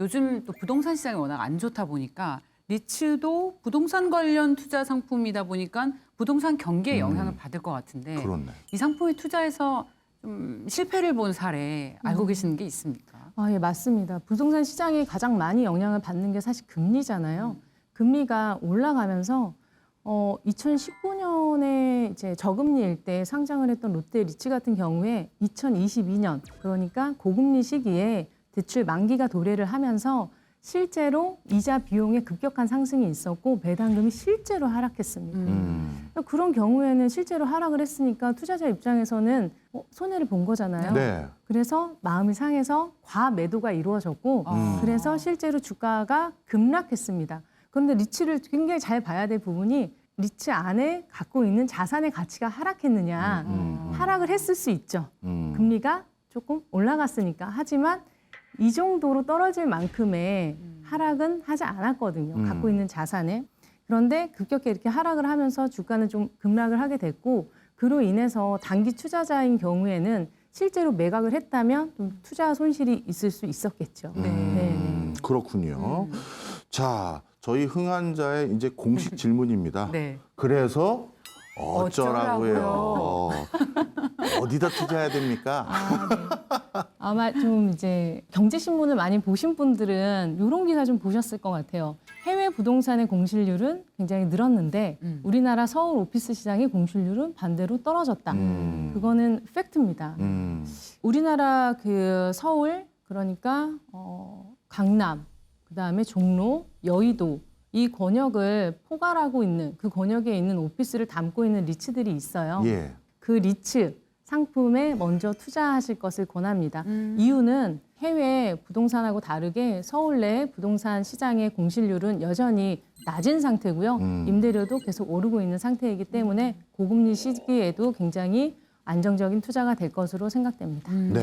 요즘 또 부동산 시장이 워낙 안 좋다 보니까 리츠도 부동산 관련 투자 상품이다 보니까 부동산 경기에 음. 영향을 받을 것 같은데 그렇네. 이 상품에 투자해서 좀 실패를 본 사례 알고 계시는 게 있습니까? 아, 예, 맞습니다. 부동산 시장이 가장 많이 영향을 받는 게 사실 금리잖아요. 금리가 올라가면서 어, 2019년에 이제 저금리일 때 상장을 했던 롯데 리츠 같은 경우에 2022년 그러니까 고금리 시기에 대출 만기가 도래를 하면서 실제로 이자 비용의 급격한 상승이 있었고 배당금이 실제로 하락했습니다. 음. 그런 경우에는 실제로 하락을 했으니까 투자자 입장에서는 어, 손해를 본 거잖아요. 네. 그래서 마음이 상해서 과매도가 이루어졌고 아. 그래서 실제로 주가가 급락했습니다. 그런데 리츠를 굉장히 잘 봐야 될 부분이 리츠 안에 갖고 있는 자산의 가치가 하락했느냐. 음. 하락을 했을 수 있죠. 음. 금리가 조금 올라갔으니까. 하지만 이 정도로 떨어질 만큼의 하락은 하지 않았거든요. 음. 갖고 있는 자산에. 그런데 급격히 이렇게 하락을 하면서 주가는 좀 급락을 하게 됐고 그로 인해서 단기 투자자인 경우에는 실제로 매각을 했다면 좀 투자 손실이 있을 수 있었겠죠. 네. 음, 네. 그렇군요. 자, 저희 흥한자의 이제 공식 질문입니다. 네. 그래서 어쩌라고요? 어쩌라고요? 어디다 투자해야 됩니까? 아, 네. 아마 좀 이제 경제신문을 많이 보신 분들은 이런 기사 좀 보셨을 것 같아요. 해외 부동산의 공실률은 굉장히 늘었는데 음. 우리나라 서울 오피스 시장의 공실률은 반대로 떨어졌다. 음. 그거는 팩트입니다. 음. 우리나라 그 서울 그러니까 어, 강남 그다음에 종로 여의도 이 권역을 포괄하고 있는 그 권역에 있는 오피스를 담고 있는 리츠들이 있어요. 예. 그 리츠 상품에 먼저 투자하실 것을 권합니다. 음. 이유는 해외 부동산하고 다르게 서울 내 부동산 시장의 공실률은 여전히 낮은 상태고요. 음. 임대료도 계속 오르고 있는 상태이기 때문에 고금리 시기에도 굉장히 안정적인 투자가 될 것으로 생각됩니다. 음. 네.